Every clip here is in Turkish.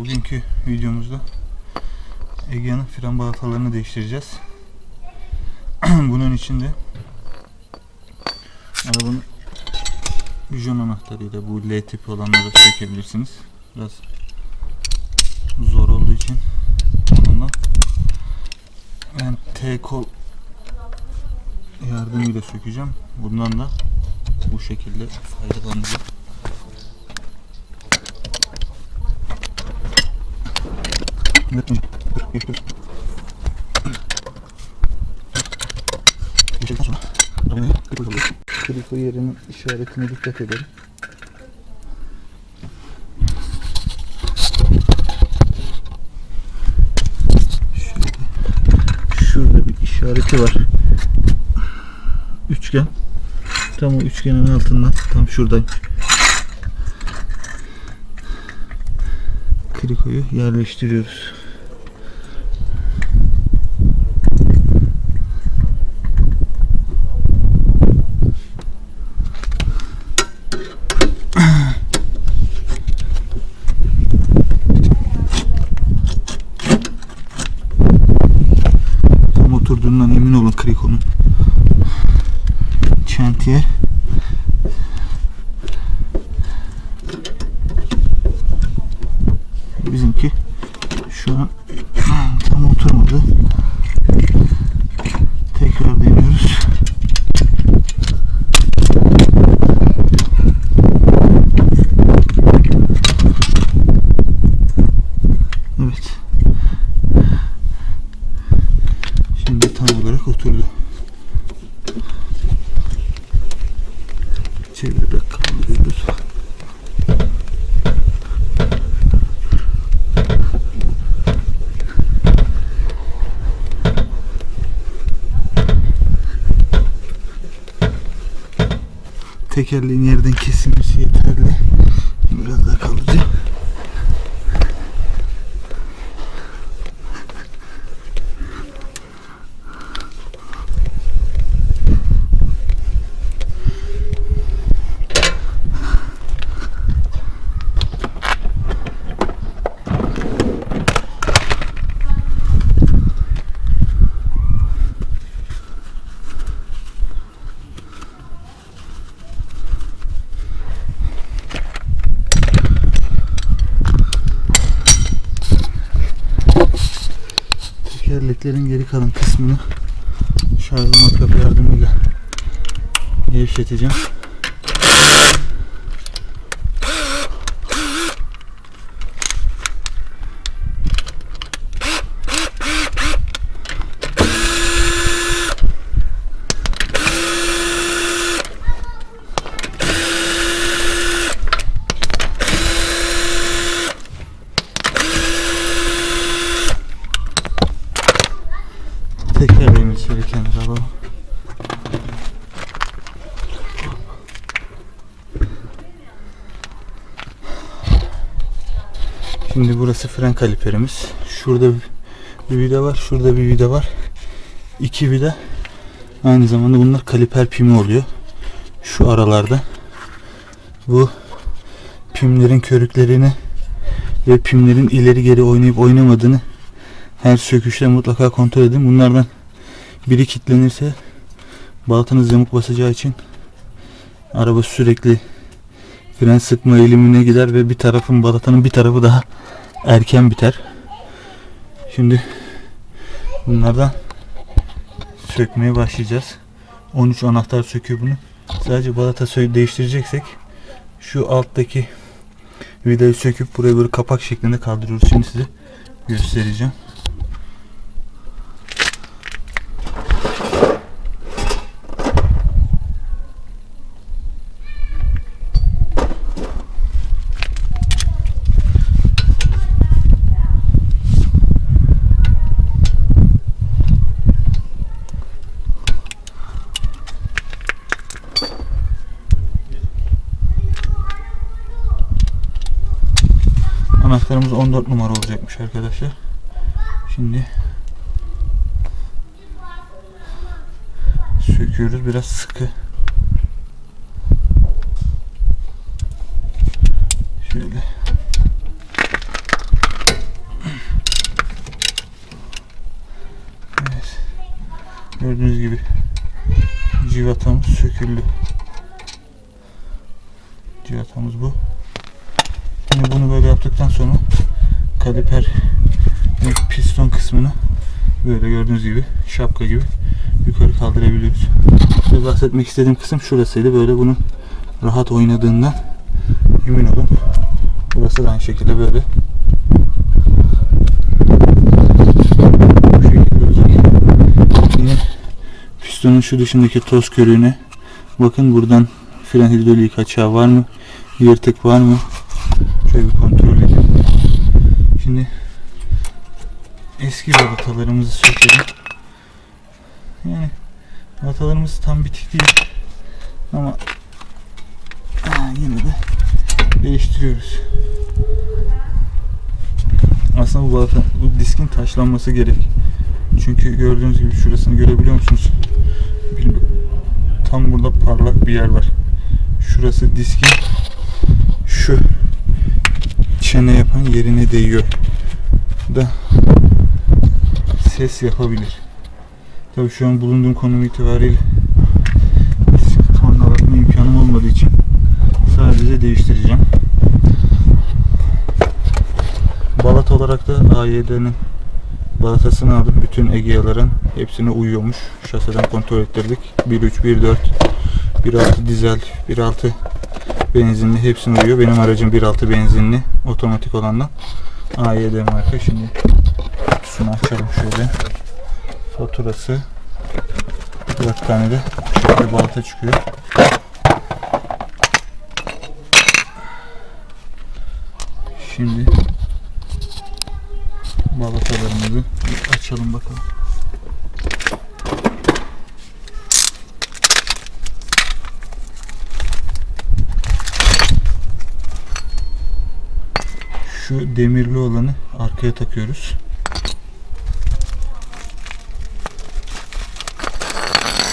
bugünkü videomuzda Egea'nın fren balatalarını değiştireceğiz. Bunun için de arabanın vijon anahtarıyla bu L tipi olanları sökebilirsiniz. Biraz zor olduğu için onunla ben T kol yardımıyla sökeceğim. Bundan da bu şekilde faydalanacağım. Geçtikten sonra kriko oluyor. Kriko yerinin işaretine dikkat edelim. Şurada bir işareti var. Üçgen. Tam o üçgenin altından tam şuradan krikoyu yerleştiriyoruz. here. Tekerleğin yerden kesilmesi yeterli. Biraz daha kalıcı. Tekerleklerin geri kısmını şarjlı matkap yardımıyla gevşeteceğim. Şimdi burası fren kaliperimiz. Şurada bir vida var, şurada bir vida var. İki vida. Aynı zamanda bunlar kaliper pimi oluyor. Şu aralarda. Bu pimlerin körüklerini ve pimlerin ileri geri oynayıp oynamadığını her söküşte mutlaka kontrol edin. Bunlardan biri kilitlenirse baltanız yamuk basacağı için araba sürekli fren sıkma eğilimine gider ve bir tarafın balatanın bir tarafı daha erken biter. Şimdi bunlardan sökmeye başlayacağız. 13 anahtar söküyor bunu. Sadece balata değiştireceksek şu alttaki vidayı söküp buraya böyle kapak şeklinde kaldırıyoruz. Şimdi size göstereceğim. Anahtarımız 14 numara olacakmış arkadaşlar. Şimdi söküyoruz biraz sıkı. Şöyle. Evet. Gördüğünüz gibi civatamız söküldü. Civatamız bu. Şimdi bunu böyle yaptıktan sonra kaliper piston kısmını böyle gördüğünüz gibi şapka gibi yukarı kaldırabiliyoruz. Ve bahsetmek istediğim kısım şurasıydı. Böyle bunun rahat oynadığından emin olun. Burası da aynı şekilde böyle. Yine pistonun şu dışındaki toz körüğüne bakın buradan fren hidrolik açığı var mı? Yırtık var mı? Şöyle bir kontrol edelim. Şimdi eski balatalarımızı sökelim. Yani balatalarımız tam bitik değil. Ama yine de değiştiriyoruz. Aslında bu balata, bu diskin taşlanması gerek. Çünkü gördüğünüz gibi şurasını görebiliyor musunuz? Tam burada parlak bir yer var. Şurası diskin şu çene yapan yerine değiyor. Da ses yapabilir. Tabii şu an bulunduğum konum itibariyle disk tornalatma imkanım olmadığı için sadece değiştireceğim. Balat olarak da AYD'nin balatasını aldım. Bütün Egea'ların hepsine uyuyormuş. Şaseden kontrol ettirdik. 1.3, 1.4, 1.6 dizel, 1.6 benzinli hepsine uyuyor. Benim aracım 1.6 benzinli otomatik olandan. AYD marka. Şimdi kutusunu açalım şöyle. Faturası 4 tane de şöyle balata çıkıyor. Şimdi balatalarımızı açalım bakalım. Şu demirli olanı arkaya takıyoruz.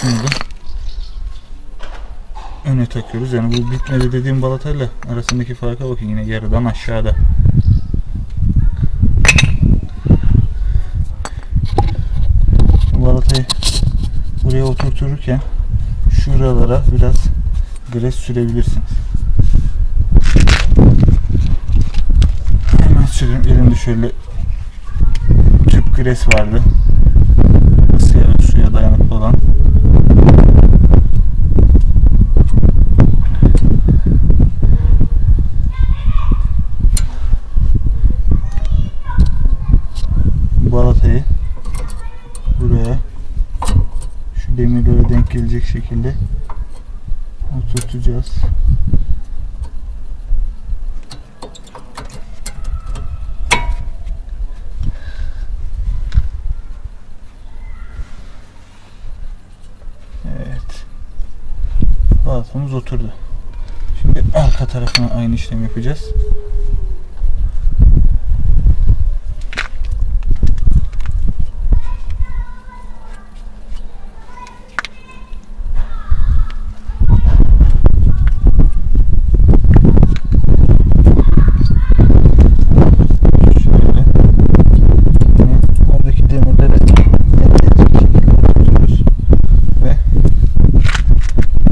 Şunu da öne takıyoruz. Yani bu bitmedi dediğim balatayla arasındaki farka bakın yine yarıdan aşağıda. balatayı buraya oturtururken şuralara biraz gres sürebilirsiniz. Şöyle tüp gres vardı. Suya, suya dayanıklı olan. Balatayı buraya şu demirlere denk gelecek şekilde oturtacağız. Evet. Balatamız oturdu. Şimdi arka tarafına aynı işlemi yapacağız. Şöyle. Yine oradaki demirlere denk gelecek şekilde oturtuyoruz. Ve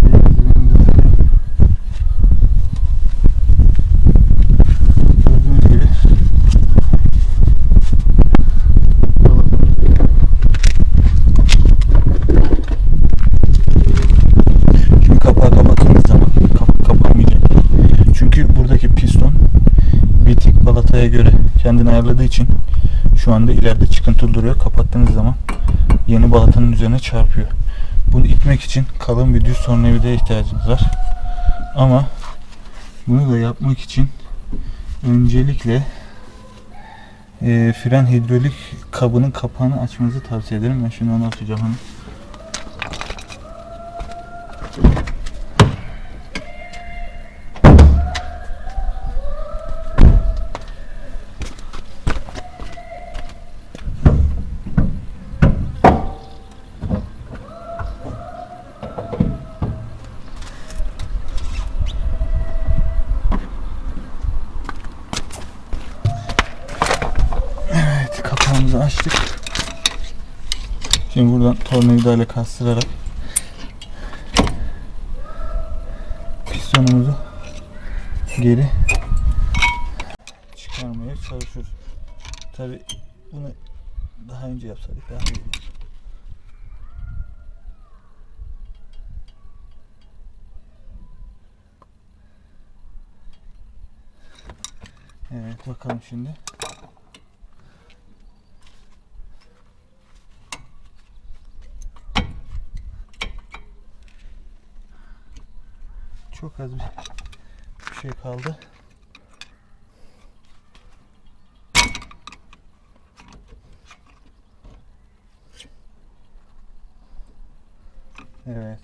diğerlerini de takayım. Gördüğünüz gibi Şimdi kapağı kapattığınız zaman kapak kapanmayacak. Çünkü buradaki piston bitik balataya göre kendini ayarladığı için şu anda ileride çıkıntılı duruyor. Kapattığınız zaman yeni balatanın üzerine çarpıyor. Bunu itmek için kalın bir düz tornavidaya ihtiyacınız var. Ama bunu da yapmak için öncelikle e, fren hidrolik kabının kapağını açmanızı tavsiye ederim. Ben şimdi onu açacağım. Hani. Açtık. Şimdi buradan tornavidayla kastırarak pistonumuzu geri çıkarmaya çalışıyoruz. Tabi bunu daha önce yapsaydık daha iyi olur. Evet bakalım şimdi. Çok az bir, bir şey kaldı. Evet.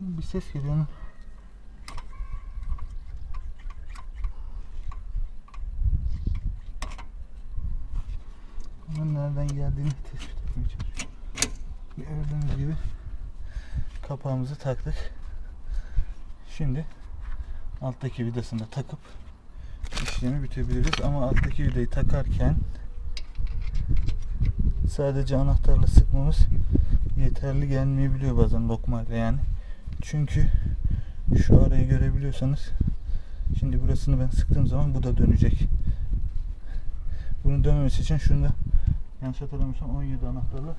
Bir ses geliyor Onun nereden geldiğini tespit etmeye çalışıyorum. Gördüğünüz gibi kapağımızı taktık. Şimdi alttaki vidasını da takıp işlemi bitirebiliriz ama alttaki vidayı takarken sadece anahtarla sıkmamız yeterli gelmeyebiliyor bazen lokmayla yani. Çünkü şu arayı görebiliyorsanız şimdi burasını ben sıktığım zaman bu da dönecek. Bunun dönmemesi için şunu da yanlış hatırlamıyorsam 17 anahtarla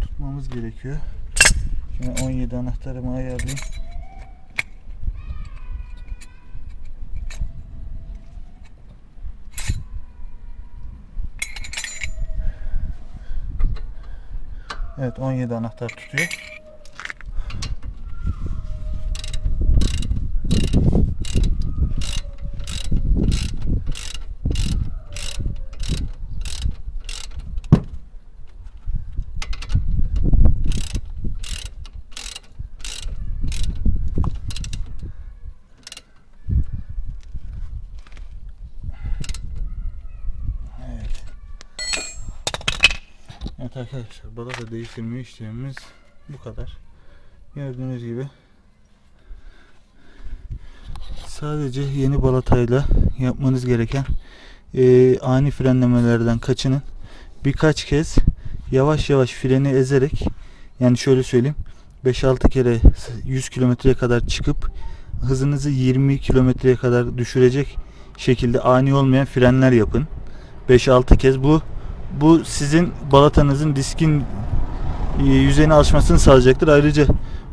tutmamız gerekiyor. Şimdi 17 anahtarımı ayarlayayım. Evet 17 anahtar tutuyor. Evet. Evet arkadaşlar balata değiştirme işlemimiz bu kadar. Gördüğünüz gibi sadece yeni balatayla yapmanız gereken eee, ani frenlemelerden kaçının. Birkaç kez yavaş yavaş freni ezerek yani şöyle söyleyeyim 5-6 kere 100 kilometreye kadar çıkıp hızınızı 20 kilometreye kadar düşürecek şekilde ani olmayan frenler yapın. 5-6 kez bu bu sizin balatanızın diskin e, yüzeyine alışmasını sağlayacaktır. Ayrıca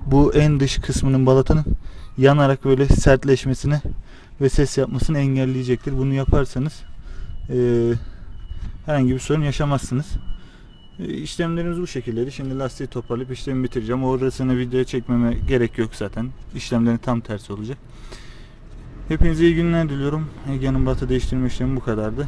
bu en dış kısmının balatanın yanarak böyle sertleşmesini ve ses yapmasını engelleyecektir. Bunu yaparsanız e, herhangi bir sorun yaşamazsınız. E, işlemlerimiz bu şekildeydi. Şimdi lastiği toparlayıp işlemi bitireceğim. Orasını videoya çekmeme gerek yok zaten. İşlemlerin tam tersi olacak. Hepinize iyi günler diliyorum. Ege'nin batı değiştirme işlemi bu kadardı.